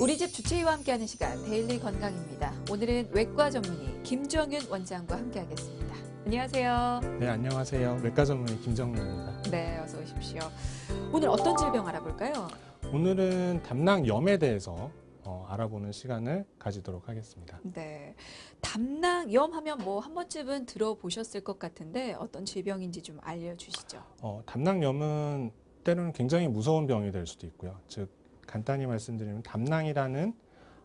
우리 집 주치의와 함께하는 시간 데일리 건강입니다. 오늘은 외과 전문의 김정윤 원장과 함께하겠습니다. 안녕하세요. 네, 안녕하세요. 외과 전문의 김정민입니다. 네, 어서 오십시오. 오늘 어떤 질병 알아볼까요? 오늘은 담낭염에 대해서 어, 알아보는 시간을 가지도록 하겠습니다. 네, 담낭염 하면 뭐 한 번쯤은 들어보셨을 것 같은데 어떤 질병인지 좀 알려주시죠. 어, 담낭염은 때로는 굉장히 무서운 병이 될 수도 있고요. 즉 간단히 말씀드리면 담낭이라는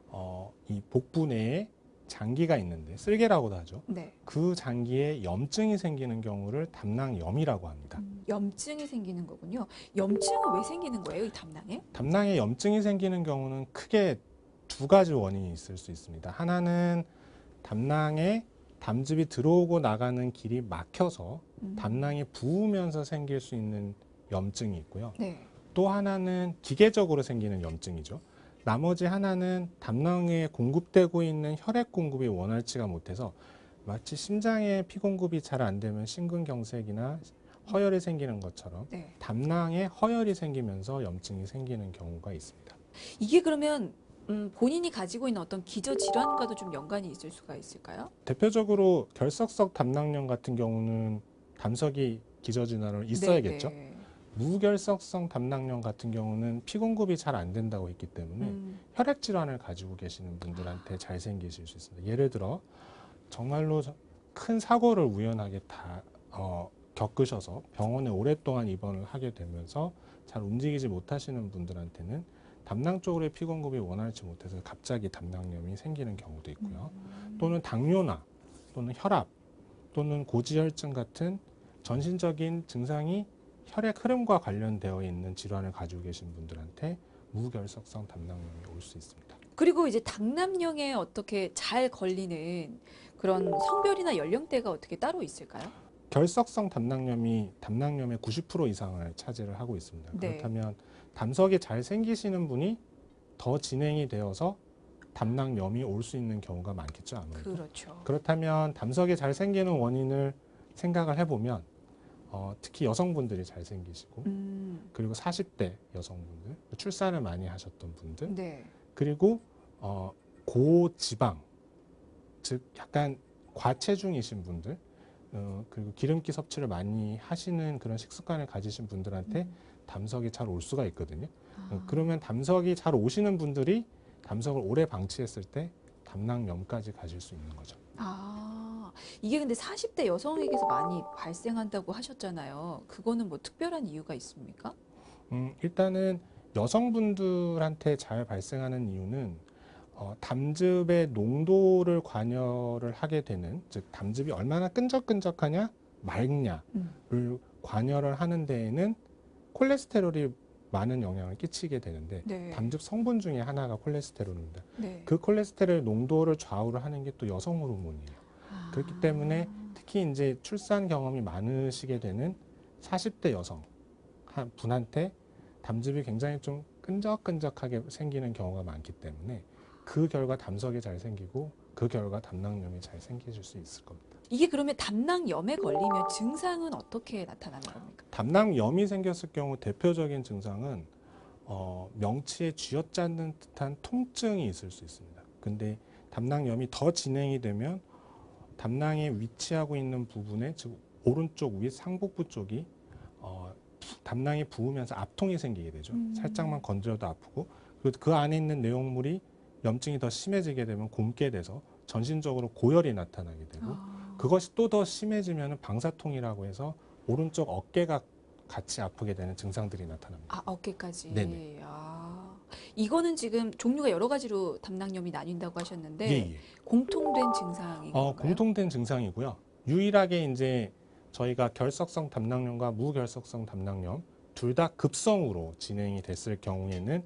어, 이 복부 내에 장기가 있는데 쓸개라고도 하죠. 네, 그 장기에 염증이 생기는 경우를 담낭염이라고 합니다. 음, 염증이 생기는 거군요. 염증은 왜 생기는 거예요, 이 담낭에? 담낭에 염증이 생기는 경우는 크게 두 가지 원인이 있을 수 있습니다. 하나는 담낭에 담즙이 들어오고 나가는 길이 막혀서 음, 담낭이 부으면서 생길 수 있는 염증이 있고요. 네, 또 하나는 기계적으로 생기는 염증이죠. 나머지 하나는 담낭에 공급되고 있는 혈액 공급이 원활치가 못해서 마치 심장에 피 공급이 잘 안 되면 심근경색이나 허혈이 생기는 것처럼 네. 담낭에 허혈이 생기면서 염증이 생기는 경우가 있습니다. 이게 그러면 음, 본인이 가지고 있는 어떤 기저 질환과도 좀 연관이 있을 수가 있을까요? 대표적으로 결석성 담낭염 같은 경우는 담석이 기저 질환으로 있어야겠죠. 네, 네. 무결석성 담낭염 같은 경우는 피 공급이 잘 안 된다고 했기 때문에 음, 혈액 질환을 가지고 계시는 분들한테 잘 생기실 수 있습니다. 예를 들어 정말로 저- 큰 사고를 우연하게 다 어, 겪으셔서 병원에 오랫동안 입원을 하게 되면서 잘 움직이지 못하시는 분들한테는 담낭 쪽으로의 피 공급이 원활치 못해서 갑자기 담낭염이 생기는 경우도 있고요. 음. 또는 당뇨나 또는 혈압 또는 고지혈증 같은 전신적인 증상이 혈액 흐름과 관련되어 있는 질환을 가지고 계신 분들한테 무결석성 담낭염이 올 수 있습니다. 그리고 이제 당남령에 어떻게 잘 걸리는 그런 성별이나 연령대가 어떻게 따로 있을까요? 결석성 담낭염이 담낭염의 90% 이상을 차지를 하고 있습니다. 네. 그렇다면 담석이 잘 생기시는 분이 더 진행이 되어서 담낭염이 올 수 있는 경우가 많겠죠, 아무래도. 그렇죠. 그렇다면 담석이 잘 생기는 원인을 생각을 해보면 어, 특히 여성분들이 잘 생기시고 음, 그리고 40대 여성분들 출산을 많이 하셨던 분들 네. 그리고 어, 고지방 즉 약간 과체중이신 분들 어, 그리고 기름기 섭취를 많이 하시는 그런 식습관을 가지신 분들한테 음. 담석이 잘 올 수가 있거든요. 어, 아, 그러면 담석이 잘 오시는 분들이 담석을 오래 방치했을 때 담낭염까지 가실 수 있는 거죠. 아, 이게 근데 40대 여성에게서 많이 발생한다고 하셨잖아요. 그거는 뭐 특별한 이유가 있습니까? 음, 일단은 여성분들한테 잘 발생하는 이유는 어, 담즙의 농도를 관여를 하게 되는 즉 담즙이 얼마나 끈적끈적하냐 맑냐를 음. 관여를 하는 데에는 콜레스테롤이 많은 영향을 끼치게 되는데 네. 담즙 성분 중에 하나가 콜레스테롤입니다. 네. 그 콜레스테롤 농도를 좌우를 하는 게 또 여성 호르몬이에요. 아. 그렇기 때문에 특히 이제 출산 경험이 많으시게 되는 40대 여성 한 분한테 담즙이 굉장히 좀 끈적끈적하게 생기는 경우가 많기 때문에 그 결과 담석이 잘 생기고 그 결과 담낭염이 잘 생기실 수 있을 겁니다. 이게 그러면 담낭염에 걸리면 증상은 어떻게 나타나는 겁니까? 담낭염이 생겼을 경우 대표적인 증상은 어, 명치에 쥐어짜는 듯한 통증이 있을 수 있습니다. 근데 담낭염이 더 진행이 되면 담낭에 위치하고 있는 부분에 즉 오른쪽 위 상복부 쪽이 어, 부- 담낭이 부으면서 압통이 생기게 되죠. 음. 살짝만 건드려도 아프고 그리고 그 안에 있는 내용물이 염증이 더 심해지게 되면 곪게 돼서 전신적으로 고열이 나타나게 되고 아. 그것이 또 더 심해지면 방사통이라고 해서 오른쪽 어깨가 같이 아프게 되는 증상들이 나타납니다. 아, 어깨까지. 네네. 아, 이거는 지금 종류가 여러 가지로 담낭염이 나뉜다고 하셨는데 예, 예. 공통된 증상인 어, 건가요? 공통된 증상이고요. 유일하게 이제 저희가 결석성 담낭염과 무결석성 담낭염 둘 다 급성으로 진행이 됐을 경우에는